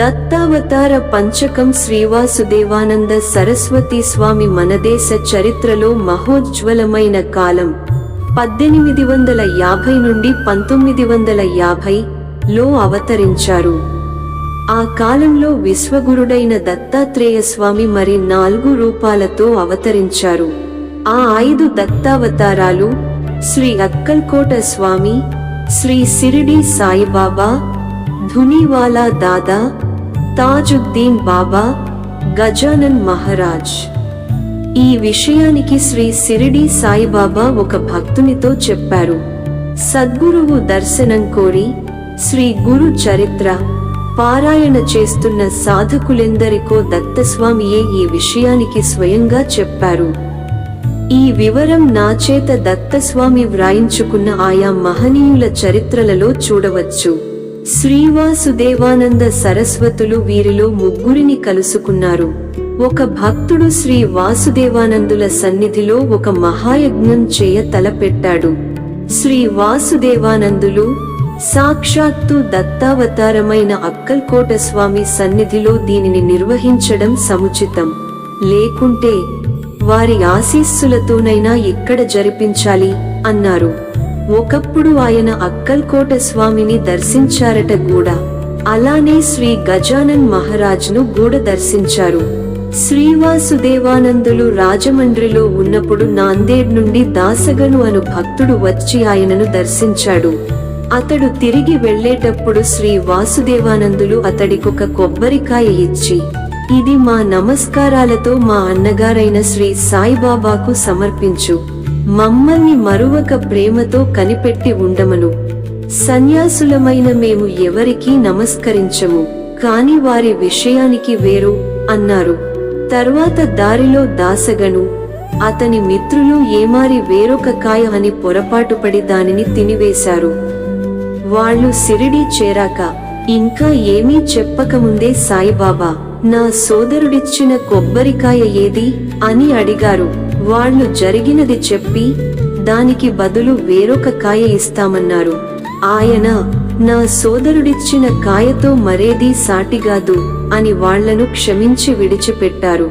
దత్తావతార పంచకం శ్రీవాసుదేవానంద సరస్వతి స్వామి మనదేశ చరిత్రలో మహోజ్వలమైన కాలం. పద్దెనిమిది వందల యాభై నుండి పంతొమ్మిది వందల యాభై లో అవతరించారు. ఆ కాలంలో విశ్వగురుడైన దత్తాత్రేయ స్వామి మరి నాలుగు రూపాలతో అవతరించారు. ఆ ఐదు దత్తావతారాలు శ్రీ అక్కల్కోట స్వామి శ్రీ సిరిడి సాయిబాబా ధునివాలా దాదా తాజుద్దీన్ బాబా గజానన్ మహారాజ్. ఈ విషయానికి శ్రీ సిరిడి సాయిబాబా ఒక భక్తునితో చెప్పారు. సద్గురువు దర్శనం కోరి శ్రీ గురు చరిత్ర పారాయణ చేస్తున్న సాధకులెందరికో దత్తస్వామియే ఈ విషయానికి స్వయంగా చెప్పారు. ఈ వివరం నా చేత దత్తస్వామి వ్రాయించుకున్న ఆయా మహనీయుల చరిత్రలలో చూడవచ్చు. శ్రీవాసుదేవానంద సరస్వతులు వీరిలో ముగ్గురిని కలుసుకున్నారు. ఒక భక్తుడు శ్రీ వాసుదేవానందుల సన్నిధిలో ఒక మహాయజ్ఞం చేయ తలపెట్టాడు. శ్రీ వాసుదేవానందులు సాక్షాత్తు దత్తావతారమైన అక్కల్కోట స్వామి సన్నిధిలో దీనిని నిర్వహించడం సముచితం. లేకుంటే వారి ఆశీస్సులతోనైనా ఎక్కడ జరిపించాలి? అన్నారు. ఒకప్పుడు ఆయన అక్కల్కోట స్వామిని దర్శించారట కూడా. అలానే శ్రీ గజానన్ మహారాజ్ను గూడ దర్శించారు. శ్రీవాసుదేవానందులు రాజమండ్రిలో ఉన్నప్పుడు నాందేడ్ నుండి దాసగను అను భక్తుడు వచ్చి ఆయనను దర్శించాడు. అతడు తిరిగి వెళ్ళేటప్పుడు శ్రీ వాసుదేవానందులు అతడికొక కొబ్బరికాయ ఇచ్చి ఇది మా నమస్కారాలతో మా అన్నగారైన శ్రీ సాయిబాబాకు సమర్పించు. మమ్మల్ని మరువక ప్రేమతో కనిపెట్టి ఉండమను. సన్యాసులమైన మేము ఎవరికీ నమస్కరించము కాని వారి విషయానికి వేరు అన్నారు. తర్వాత దారిలో దాసగను అతని మిత్రులు ఏమారి వేరొక కాయ అని పొరపాటుపడి దానిని తినివేశారు. వాళ్ళు సిరిడి చేరాక ఇంకా ఏమీ చెప్పకముందే సాయిబాబా నా సోదరుడిచ్చిన కొబ్బరికాయ ఏది? అని అడిగారు. వాళ్ళు జరిగినది చెప్పి దానికి బదులు వేరొక కాయ ఇస్తామన్నారు. ఆయన నా సోదరుడిచ్చిన కాయతో మరేదీ సాటిగాదు అని వాళ్ళను క్షమించి విడిచిపెట్టారు.